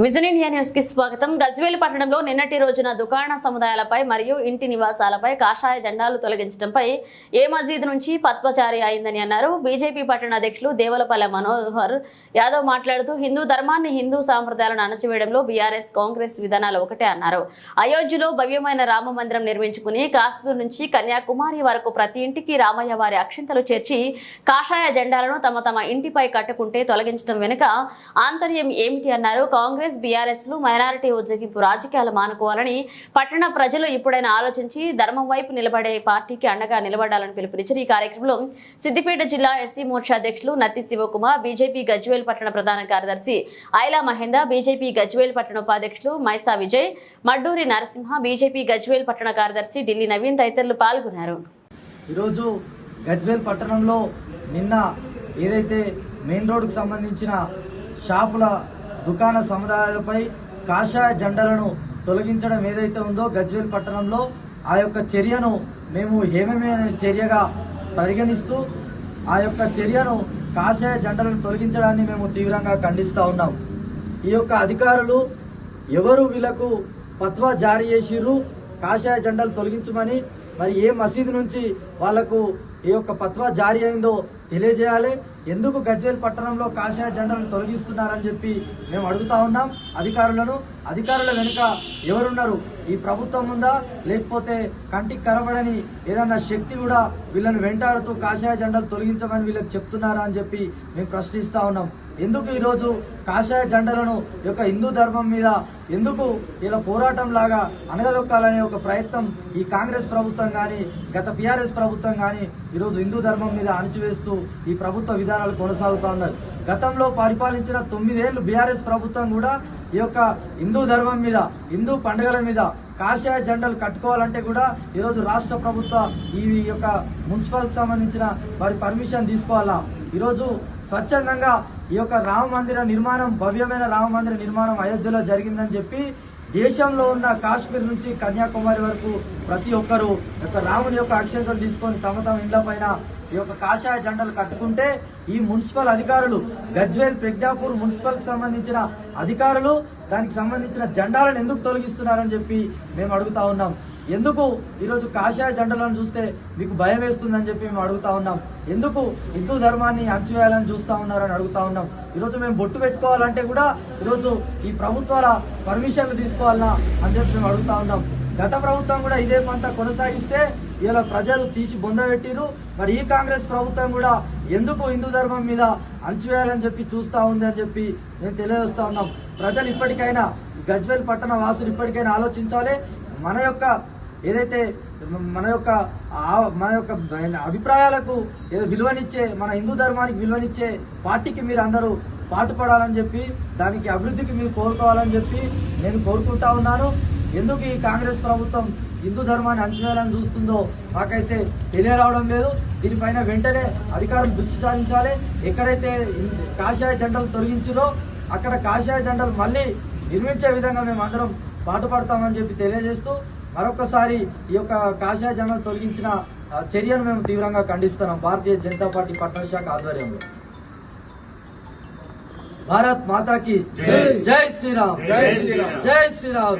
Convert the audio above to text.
Vision India న్యూస్కి స్వాగతం. గజ్వేల్ పట్టణంలో నిన్నటి రోజున దుకాణ సముదాయాలపై మరియు ఇంటి నివాసాలపై కాషాయ జెండాలు తొలగించడంపై ఏ మసీద్ నుంచి పద్మచారి అయిందని అన్నారు. బీజేపీ పట్టణ అధ్యక్షులు దేవలపల్లె మనోహర్ యాదవ్ మాట్లాడుతూ హిందూ ధర్మాన్ని హిందూ సాంప్రదాయాలను అణచివేయడంలో బీఆర్ఎస్ కాంగ్రెస్ విధానాలు ఒకటే అన్నారు. అయోధ్యలో భవ్యమైన రామ మందిరం నిర్మించుకుని కాశ్మీర్ నుంచి కన్యాకుమారి వరకు ప్రతి ఇంటికి రామయ్య వారి అక్షింతలు చేర్చి కాషాయ జెండాలను తమ తమ ఇంటిపై కట్టుకుంటే తొలగించడం వెనుక ఆంతర్యం ఏమిటి అన్నారు. కాంగ్రెస్ బీఆర్ఎస్లు మైనారిటీ ఉజ్జగింపు రాజకీయాలు మానుకోవాలని పట్టణ ప్రజలు ఇప్పుడైనా ఆలోచించి ధర్మం వైపు నిలబడే పార్టీకి అండగా నిలబడాలని పిలుపునిచ్చారు. ఈ కార్యక్రమంలో సిద్దిపేట జిల్లా ఎస్సీ మోర్చా అధ్యక్షులు నత్తి శివకుమార్ బీజేపీ గజ్వేల్ పట్టణ ప్రధాన కార్యదర్శి ఐలా మహేందర్ బీజేపీ గజ్వేల్ పట్టణ ఉపాధ్యక్షులు మైసా విజయ్ మడ్డూరి నరసింహ బీజేపీ గజ్వేల్ పట్టణ కార్యదర్శి ఢిల్లీ నవీన్ తదితరులు పాల్గొన్నారు. ఈరోజు గజ్వేల్ పట్టణంలో నిన్న ఏదైతే మెయిన్ రోడ్కు సంబంధించిన షాపుల దుకాణ సముదాయాలపై కాషాయ జెండలను తొలగించడం ఏదైతే ఉందో గజ్వేల్ పట్టణంలో ఆ యొక్క చర్యను మేము ఏమేమైన చర్యగా పరిగణిస్తూ ఆ యొక్క చర్యను కాషాయ జెండలను తొలగించడాన్ని మేము తీవ్రంగా ఖండిస్తూ ఉన్నాం. ఈ యొక్క అధికారులు ఎవరు వీళ్ళకు పత్వా జారీ చేసిర్రు కాషాయ జెండాలు తొలగించమని మరి ఏ మసీదు నుంచి వాళ్ళకు ఈ యొక్క పత్వా జారీ అయిందో తెలియజేయాలి. ఎందుకు గజ్వేల్ పట్టణంలో కాషాయ జెండాలను తొలగిస్తున్నారని చెప్పి మేము అడుగుతా ఉన్నాం. అధికారులను అధికారుల వెనుక ఎవరున్నారు? ఈ ప్రభుత్వం ఉందా? లేకపోతే కంటికి కనబడని ఏదన్నా శక్తి కూడా వీళ్ళని వెంటాడుతూ కాషాయ జెండాలు తొలగించమని వీళ్ళకి చెప్తున్నారా అని చెప్పి మేము ప్రశ్నిస్తా ఉన్నాం. ఎందుకు ఈరోజు కాషాయ జెండలను యొక్క హిందూ ధర్మం మీద ఎందుకు ఇలా పోరాటం లాగా అనగదొక్కాలనే ఒక ప్రయత్నం ఈ కాంగ్రెస్ ప్రభుత్వం కానీ గత పిఆర్ఎస్ ప్రభుత్వం కానీ ఈరోజు హిందూ ధర్మం మీద అణచివేస్తూ ఈ ప్రభుత్వ విధానాలు కొనసాగుతా ఉన్నాయి గతంలో పరిపాలించిన తొమ్మిదేళ్ళు బీఆర్ఎస్ ప్రభుత్వం కూడా ఈ యొక్క హిందూ ధర్మం మీద హిందూ పండుగల మీద కాషాయ జెండాలు కట్టుకోవాలంటే కూడా ఈరోజు రాష్ట్ర ప్రభుత్వ ఈ యొక్క మున్సిపల్కి సంబంధించిన వారి పర్మిషన్ తీసుకోవాలా? ఈరోజు స్వచ్ఛందంగా ఈ యొక్క రామ మందిర నిర్మాణం భవ్యమైన రామ మందిర నిర్మాణం అయోధ్యలో జరిగిందని చెప్పి దేశంలో ఉన్న కాశ్మీర్ నుంచి కన్యాకుమారి వరకు ప్రతి ఒక్కరు యొక్క రాముని యొక్క అక్షంతలు తీసుకొని తమ తమ ఇండ్ల పైన ఈ యొక్క కాషాయ జెండాలు కట్టుకుంటే ఈ మున్సిపల్ అధికారులు గజ్వేల్ ప్రజ్ఞాపూర్ మున్సిపల్ సంబంధించిన అధికారులు దానికి సంబంధించిన జెండాలను ఎందుకు తొలగిస్తున్నారని చెప్పి మేము అడుగుతా ఉన్నాం. ఎందుకు ఈరోజు కాషాయ జెండలను చూస్తే మీకు భయం వేస్తుందని చెప్పి మేము అడుగుతా ఉన్నాం. ఎందుకు హిందూ ధర్మాన్ని అణచివేయాలని చూస్తా ఉన్నారని అడుగుతా ఉన్నాం. ఈరోజు మేము బొట్టు పెట్టుకోవాలంటే కూడా ఈరోజు ఈ ప్రభుత్వాల పర్మిషన్లు తీసుకోవాలన్నా అని చెప్పి మేము అడుగుతా ఉన్నాం. గత ప్రభుత్వం కూడా ఇదే పంత కొనసాగిస్తే ఇలా ప్రజలు తీసి బొందబెట్టిరు మరి ఈ కాంగ్రెస్ ప్రభుత్వం కూడా ఎందుకు హిందూ ధర్మం మీద అణచివేయాలని చెప్పి చూస్తా ఉంది అని చెప్పి మేము తెలియజేస్తా ఉన్నాం. ప్రజలు ఇప్పటికైనా గజ్వేల్ పట్టణ వాసులు ఇప్పటికైనా ఆలోచించాలి. మన యొక్క ఏదైతే మన యొక్క మన యొక్క అభిప్రాయాలకు ఏదో విలువనిచ్చే మన హిందూ ధర్మానికి విలువనిచ్చే పార్టీకి మీరు అందరూ పాటుపడాలని చెప్పి దానికి అభివృద్ధికి మీరు కోరుకోవాలని చెప్పి నేను కోరుకుంటా ఉన్నాను. ఎందుకు ఈ కాంగ్రెస్ ప్రభుత్వం హిందూ ధర్మాన్ని అంచవేయాలని చూస్తుందో మాకైతే తెలియరావడం లేదు. దీనిపైన వెంటనే అధికారులు దృష్టి సారించాలి. ఎక్కడైతే కాషాయ జెండాలు తొలగించిరో అక్కడ కాషాయ జెండాలు మళ్ళీ నిర్మించే విధంగా మేము అందరం పాటుపడతామని చెప్పి తెలియజేస్తూ మరొకసారి ఈ యొక్క కాషాయ జెండాలు తొలగించిన చర్యను మేము తీవ్రంగా ఖండిస్తున్నాం భారతీయ జనతా పార్టీ పట్టణ శాఖ ఆధ్వర్యంలో భారత్ మాతాకి జై. జై శ్రీరామ్ జై శ్రీరామ్. జై శ్రీరామ్